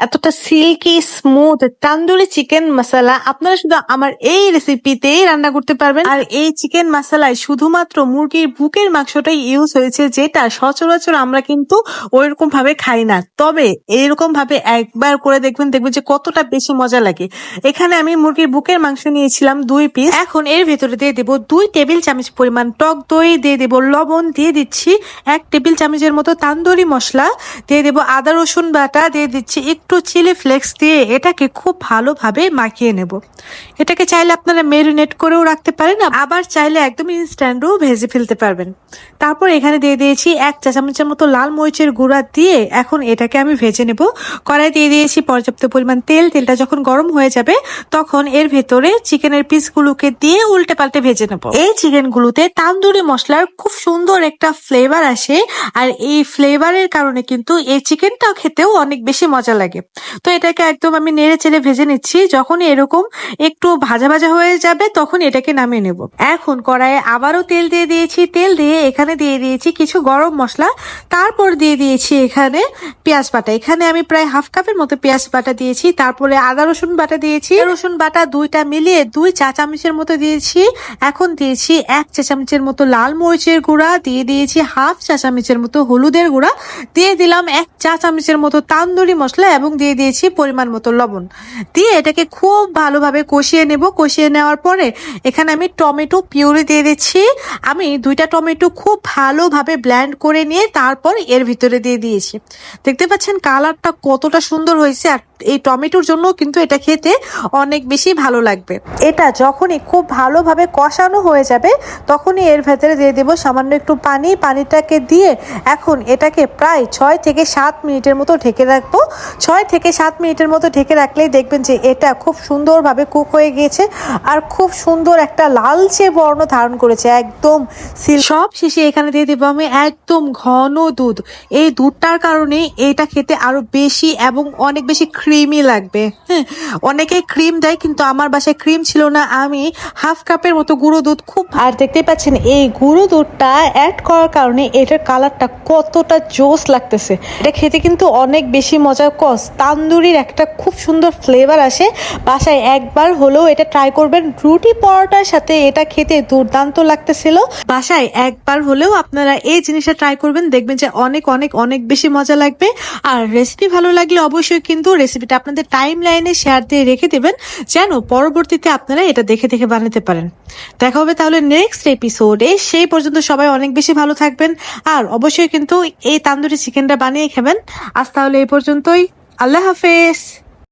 এতটা silky smooth tandoori chicken masala আপনারা শুধু আমার এই রেসিপিতেই রান্না করতে পারবেন। আর এই চিকেন মশলায় শুধুমাত্র মুরগির বুকের মাংসটাই ইউজ হয়েছে, যেটা সচরাচর আমরা কিন্তু ওইরকম ভাবে খাই না। তবে এইরকম ভাবে একবার করে দেখবেন দেখবেন যে কতটা বেশি মজা লাগে। এখানে আমি মুরগির বুকের মাংস নিয়েছিলাম দুই পিস এখন এর ভেতরে দিয়ে দেবো দুই টেবিল চামচ পরিমাণ টক দই, দিয়ে দেবো লবণ, দিয়ে দিচ্ছি এক টেবিল চামচের মতো তান্দুরি মশলা। দিয়ে দেবো আদা, রসুন বাটা, দিয়ে দিচ্ছি একটু চিলি ফ্লেক্স দিয়ে এটাকে খুব ভালোভাবে মাখিয়ে নেব। এটাকে চাইলে আপনারা মেরিনেট করেও রাখতে পারেন, আবার চাইলে একদম ইনস্ট্যান্টও ভেজে ফেলতে পারবেন। তারপর এখানে দিয়ে দিয়েছি এক চা চামচের মতো লাল মরিচের গুঁড়া দিয়ে এখন এটাকে আমি ভেজে নেব। কড়াই দিয়ে দিয়েছি পর্যাপ্ত পরিমাণ তেল, তেলটা যখন গরম হয়ে যাবে তখন এর ভেতরে চিকেনের পিসগুলোকে দিয়ে উল্টে পাল্টে ভেজে নেব। এই চিকেনগুলোতে তান্দুরি মশলার খুব সুন্দর একটা ফ্লেভার আসে, আর এই ফ্লেভারের কারণে কিন্তু এই চিকেনটাও খেতেও অনেক বেশি মজা লাগে। তো এটাকে একদম আমি নেড়ে চেড়ে ভেজে নিচ্ছি। যখন এরকম একটু ভাজা ভাজা হয়ে যাবে, তখন এটাকে নামিয়ে নেব। এখন কড়াইয়ে আবারও তেল দিয়ে দিয়েছি। তেল দিয়ে এখানে দিয়ে দিয়েছি কিছু গরম মশলা। তারপর দিয়ে দিয়েছি এখানে পেঁয়াজ বাটা। এখানে আমি প্রায় হাফ কাপের মতো পেঁয়াজ বাটা দিয়েছি। তারপরে আদা, রসুন বাটা দিয়েছি। রসুন বাটা দুইটা মিলিয়ে দুই চা চামচের মতো দিয়েছি। এখন দিয়েছি এক চা চামচের মতো লাল মরিচের গুঁড়া। দিয়ে দিয়েছি হাফ চা চামচের মতো হলুদের গুঁড়া। দিয়ে দিলাম এক চা চামচের মতো তান্দুরি মশলা এবং দিয়ে দিয়েছি পরিমাণ মতো লবণ। দিয়ে এটাকে খুব ভালোভাবে কষিয়ে নেব। কষিয়ে নেওয়ার পরে এখানে আমি টমেটো পিউরি দিয়ে দিচ্ছি। আমি দুইটা টমেটো খুব ভালোভাবে ব্ল্যান্ড করে নিয়ে তারপর এর ভিতরে দিয়ে দিয়েছি। দেখতে পাচ্ছেন কালারটা কতটা সুন্দর হয়েছে আর এই টমেটোর জন্য কিন্তু এটা খেতে অনেক বেশি ভালো লাগবে। এটা যখনই খুব ভালোভাবে কষানো হয়ে যাবে, তখনই এর ভেতরে দিয়ে দেবো সামান্য একটু পানি। পানিটাকে দিয়ে এখন এটাকে প্রায় ছয় থেকে সাত মিনিটের মতো ঢেকে রাখব। ছয় থেকে সাত মিনিটের মতো ঢেকে রাখলেই দেখবেন যে এটা খুব সুন্দরভাবে কুক হয়ে গিয়েছে আর খুব সুন্দর একটা লালচে বর্ণ ধারণ করেছে, একদম সব শেষে এখানে দিয়ে দেবো আমি একদম ঘন দুধ। এই দুধটার কারণে এটা খেতে আরও বেশি এবং অনেক বেশি ক্রিমি লাগবে। হ্যাঁ অনেকেই ক্রিম দেয় কিন্তু আমার বাসায় ক্রিম ছিল না। আমি হাফ কাপের মতো গুঁড়ো দুধ খুব আর দেখতে পাচ্ছেন এই গুঁড়ো দুধটা অ্যাড করার কারণে এটার কালারটা কতটা জোস লাগতেছে। এটা খেতে কিন্তু অনেক বেশি মজা কস তান্দুরির একটা খুব সুন্দর ফ্লেভার আসে। বাসায় একবার হলেও এটা ট্রাই করবেন। রুটি পরোটার সাথে এটা খেতে দুর্দান্ত লাগতেছিল। বাসায় একবার হলেও আপনারা এই জিনিসটা ট্রাই করবেন। দেখবেন যে অনেক অনেক অনেক বেশি মজা লাগবে। আর রেসিপি ভালো লাগলে অবশ্যই কিন্তু রেসিপিটা আপনাদের টাইম লাইনে শেয়ার দিয়ে রেখে দেবেন, যেন পরবর্তীতে আপনারা এটা দেখে দেখে বানাতে পারেন। দেখা হবে তাহলে নেক্সট এপিসোডে সেই পর্যন্ত সবাই অনেক বেশি ভালো থাকবেন, আর অবশ্যই কিন্তু এই তান্দুরি চিকেনটা বানিয়ে খাবেন। আজ তাহলে এই পর্যন্তই। আল্লাহ হাফেজ।